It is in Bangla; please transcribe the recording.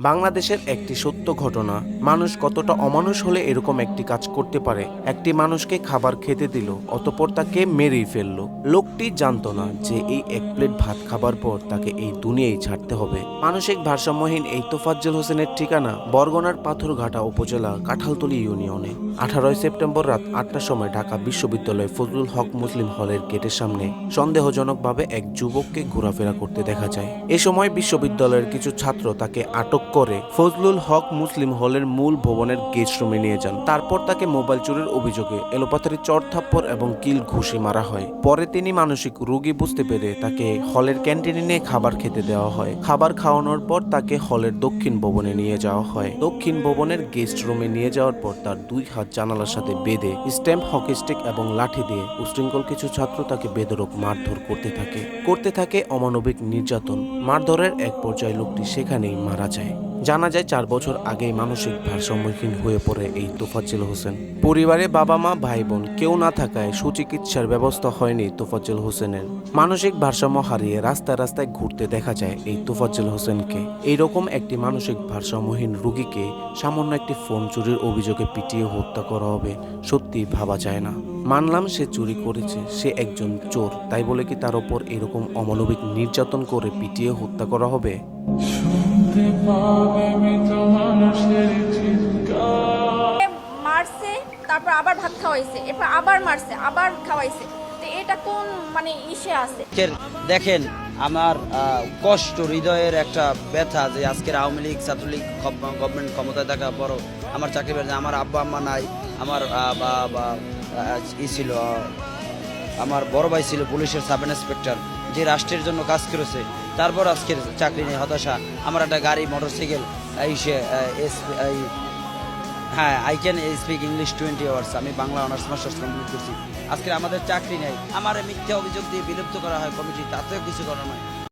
বাংলাদেশের একটি সত্য ঘটনা, মানুষ কতটা অমানুষ হলে এরকম একটি কাজ করতে পারে? একটি মানুষকে খাবার খেতে দিল, অতপর তাকে মেরেই ফেলল। লোকটি জানতো না যে এই এক প্লেট ভাত খাবার পর তাকে এই দুনিয়ায় ছাড়তে হবে। মানসিক ভারসাম্যহীন এই তোফাজ্জল হোসেনের ঠিকানা বরগনার পাথরঘাটা উপজেলা কাঁঠালতলী ইউনিয়নে। আঠারোই সেপ্টেম্বর রাত আটটার সময় ঢাকা বিশ্ববিদ্যালয় ফজলুল হক মুসলিম হলের গেটের সামনে সন্দেহজনকভাবে এক যুবককে ঘোরাফেরা করতে দেখা যায়। এ সময় বিশ্ববিদ্যালয়ের কিছু ছাত্র তাকে আটক করে ফজলুল হক মুসলিম হলের মূল ভবনের গেস্ট রুমে নিয়ে যান। তারপর তাকে মোবাইল চুরির অভিযোগে এলোপাথারি চড়থাপ্পড় এবং কিল ঘুষি মারা হয়। পরে তিনি মানসিক রোগী বুঝতে পেরে তাকে হলের ক্যান্টিনে নিয়ে খাবার খেতে দেওয়া হয়। খাবার খাওয়ানোর পর তাকে হলের দক্ষিণ ভবনে নিয়ে যাওয়া হয়। দক্ষিণ ভবনের গেস্ট রুমে নিয়ে যাওয়ার পর তার দুই হাত জানালার সাথে বেঁধে স্ট্যাম্প, হকি স্টিক এবং লাঠি দিয়ে উশৃঙ্খল কিছু ছাত্র তাকে বেদরক মারধর করতে থাকে। করতে থাকে অমানবিক নির্যাতন। মারধরের এক পর্যায়ে লোকটি সেখানেই মারা যায়। জানা যায় চার বছর আগেই মানসিক ভারসাম্যহীন হয়ে পড়ে এই তোফাজ্জল হোসেন। পরিবারে বাবা মা, ভাই বোন কেউ না থাকায় সুচিকিৎসার ব্যবস্থা হয়নি তোফাজ্জল হোসেনের। মানসিক ভারসাম্য হারিয়ে রাস্তায় রাস্তায় ঘুরতে দেখা যায় এই তোফাজ্জল হোসেনকে। এইরকম একটি মানসিক ভারসাম্যহীন রোগীকে সামান্য একটি ফোন চুরির অভিযোগে পিটিয়ে হত্যা করা হবে সত্যি ভাবা যায় না। মানলাম সে চুরি করেছে, সে একজন চোর, তাই বলে কি তার ওপর এরকম অমানবিক নির্যাতন করে পিটিয়ে হত্যা করা হবে? শুনতে পাবে মানুষের চিৎকার। মারছে তারপর আবার ভাত খাওয়াইছে এরপর আবার মারছে আবার খাওয়াইছে। তো এটা কোন মানে ইসে আছে? দেখেন আমার কষ্ট হৃদয়ের একটা ব্যথা যে আজকের আওয়ামী লীগ ছাত্রলীগ গভর্নমেন্ট ক্ষমতায় থাকা বড় আমার চাকরি আমার আব্বা আম্মা নাই আমার ই ছিল আমার বড় ভাই ছিল পুলিশের সাব ইন্সপেক্টর যে রাষ্ট্রের জন্য কাজ করেছে তারপর আজকের চাকরি নিয়ে হতাশা। আমার একটা গাড়ি, মোটরসাইকেল, এই সে হ্যাঁ I can speak English twenty hours আমি বাংলা অনার্স, মাস্টার্স কমপ্লিট করছি। আজকে আমাদের চাকরি নেই। আমার মিথ্যা অভিযোগ দিয়ে বিলুপ্ত করা হয় কমিটি, তাতেও কিছু করার নয়